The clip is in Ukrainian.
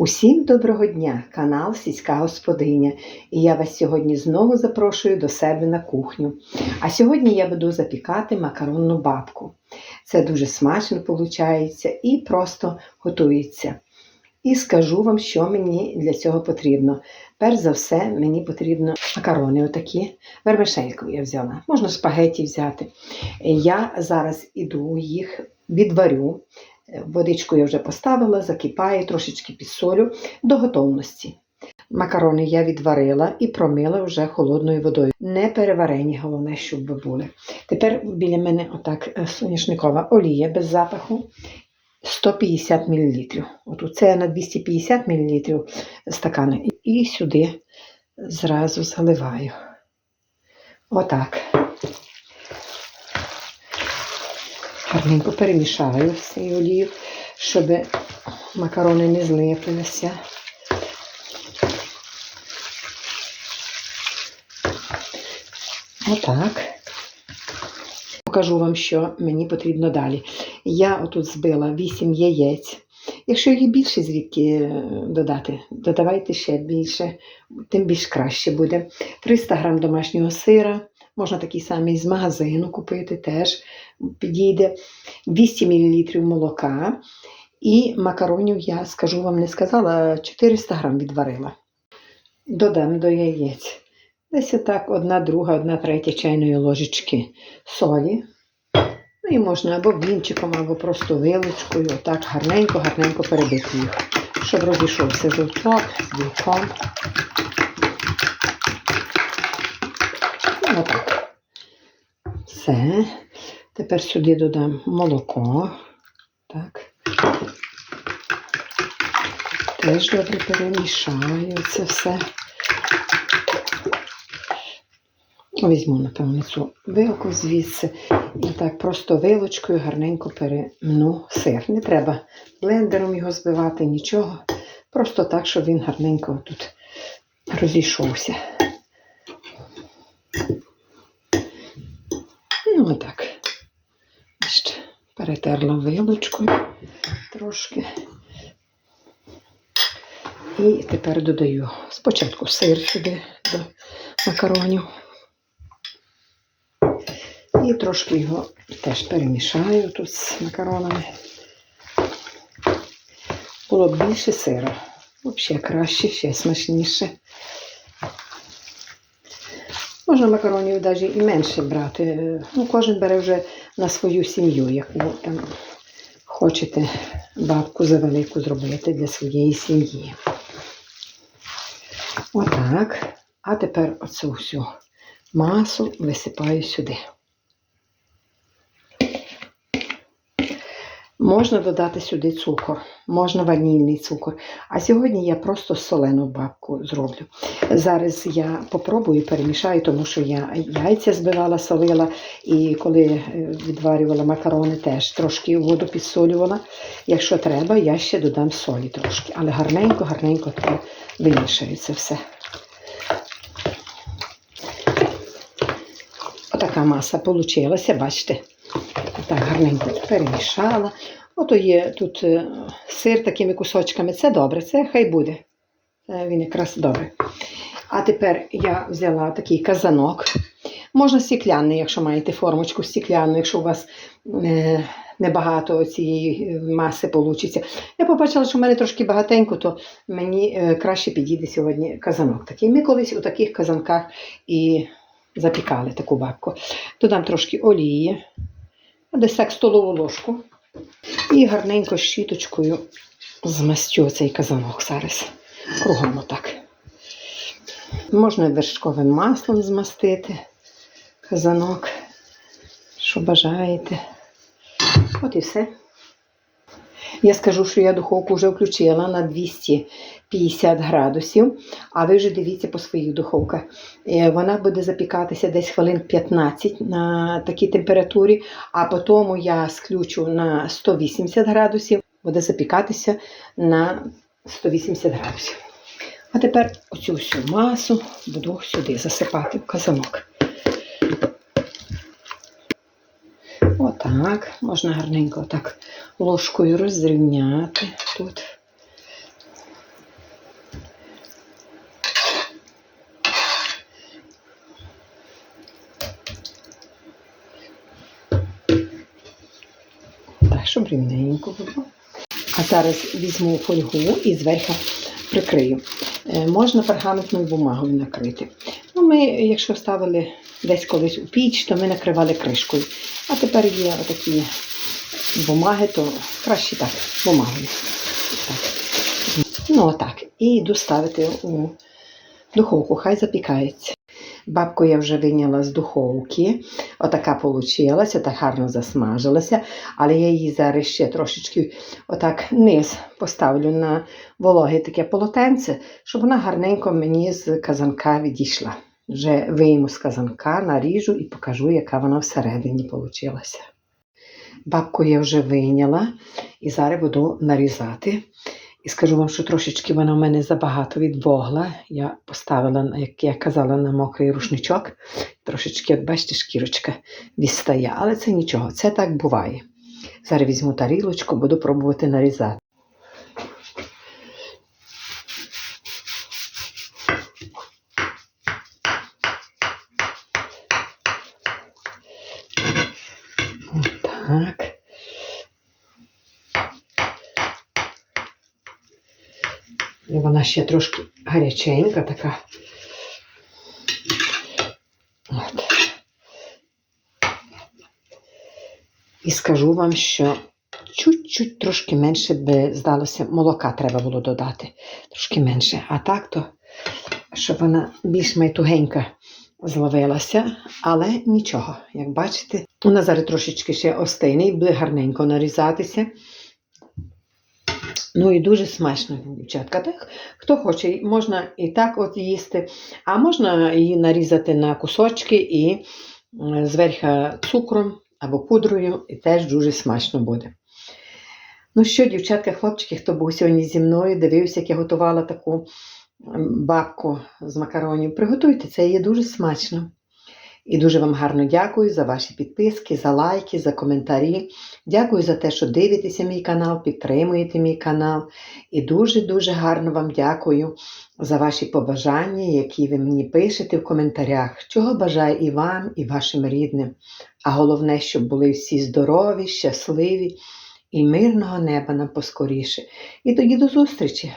Усім доброго дня, канал Сільська Господиня. І я вас сьогодні знову запрошую до себе на кухню. А сьогодні я буду запікати макаронну бабку. Це дуже смачно виходить і просто готується. І скажу вам, що мені для цього потрібно. Перш за все, мені потрібно макарони отакі. Вермишельку я взяла. Можна спагеті взяти. Я зараз іду їх відварю. Водичку я вже поставила, закипає, трошечки підсолю до готовності. Макарони я відварила і промила вже холодною водою. Не переварені, головне, щоб були. Тепер біля мене отак е, соняшникова олія без запаху 150 мл. От це на 250 мл стакани. І сюди зразу заливаю. Отак. Гарненько перемішаю з цією олією, щоб макарони не злиплилися. Отак. Покажу вам, що мені потрібно далі. Я отут збила 8 яєць. Якщо їх більше звідки додати, додавайте ще більше, тим більш краще буде. 300 г домашнього сира, можна такий самий з магазину купити, теж підійде. 200 мл молока. І макаронів, я скажу вам, не сказала, 400 г відварила. Додам до яєць. Десь отак одна друга, одна третя чайної ложечки солі. Ну і можна або вінчиком, або просто вилочкою, отак гарненько-гарненько перебити їх, щоб розійшовся жовток з білком. І отак. Все. Тепер сюди додам молоко. Так. Теж добре перемішаю це все. Візьму, напевно, цю вилку звідси і так просто вилочкою гарненько перемну сир. Не треба блендером його збивати, нічого. Просто так, щоб він гарненько тут розійшовся. Ну, отак. Ще перетерла вилочкою трошки. І тепер додаю спочатку сир сюди до макаронів. І трошки його теж перемішаю тут з макаронами. Було б більше сира. Взагалі краще, ще смачніше. Можна макаронів навіть і менше брати. Ну, Кожен бере вже на свою сім'ю, яку там хочете бабку завелику зробити для своєї сім'ї. Отак. А тепер оцю всю масу висипаю сюди. Можна додати сюди цукор, можна ванільний цукор. А сьогодні я просто солену бабку зроблю. Зараз я попробую перемішаю, тому що я яйця збивала, солила, і коли відварювала макарони, теж трошки воду підсолювала. Якщо треба, я ще додам солі трошки. Але гарненько-гарненько вимішаю це все. Отака маса вийшла, бачите? Так, гарненько перемішала. Ото є тут е, сир такими кусочками. Це добре, це хай буде. Він якраз добре. А тепер я взяла такий казанок. Можна стікляний, якщо маєте формочку стікляну, якщо у вас е, небагато цієї маси вийде. Я побачила, що в мене трошки багатенько, то мені е, краще підійде сьогодні казанок. такий. Ми колись у таких казанках і запікали таку бабку. Додам трошки олії, десь так столову ложку. І гарненько щіточкою змастю цей казанок зараз. Кругом отак. Можна вершковим маслом змастити казанок, що бажаєте. От і все. Я скажу, що я духовку вже включила на 250 градусів, а ви вже дивіться по своїх духовках. Е, Вона буде запікатися десь хвилин 15 на такій температурі, а потім я сключу на 180 градусів, буде запікатися на 180 градусів. А тепер оцю всю масу буду сюди засипати в казанок. Отак. Можна гарненько так ложкою розрівняти тут. Так, щоб рівненько було. А зараз візьму фольгу і зверху прикрию. Е, можна пергаментною бумагою накрити. Ми, якщо ставили десь колись у піч, то ми накривали кришкою. А тепер є такі бумаги, то краще так, бумагою. Так. Ну, отак. І йду ставити у духовку, хай запікається. Бабку я вже вийняла з духовки. Отака получилася, так гарно засмажилася, але я її зараз ще трошечки отак низ поставлю на вологе таке полотенце, щоб вона гарненько мені з казанка відійшла. Вже вийму з казанка, наріжу і покажу, яка вона всередині получилася. Бабку я вже вийняла і зараз буду нарізати. І скажу вам, що трошечки вона в мене забагато відвогла. Я поставила, як я казала, на мокрий рушничок. Трошечки, от бачите, шкірочка відстає. Але це нічого, це так буває. Зараз візьму тарілочку, буду пробувати нарізати. Так. І вона ще трошки гаряченька така. От. І скажу вам, що чуть-чуть трошки менше би здалося, молока треба було додати. Трошки менше. А так то, щоб вона більш майтугенька зловилася, але нічого, як бачите, вона зараз трошечки ще остине і буде гарненько нарізатися. Ну і дуже смачно, дівчатка. Так, хто хоче, можна і так от їсти, а можна її нарізати на кусочки і м, зверху цукром або пудрою, і теж дуже смачно буде. Ну що, дівчатка, хлопчики, хто був сьогодні зі мною, дивився, як я готувала таку бабку з макаронів, приготуйте, це є дуже смачно. І дуже вам гарно дякую за ваші підписки, за лайки, за коментарі. Дякую за те, що дивитеся мій канал, підтримуєте мій канал. І дуже-дуже гарно вам дякую за ваші побажання, які ви мені пишете в коментарях, чого бажаю і вам, і вашим рідним. А головне, щоб були всі здорові, щасливі і мирного неба нам поскоріше. І тоді до зустрічі!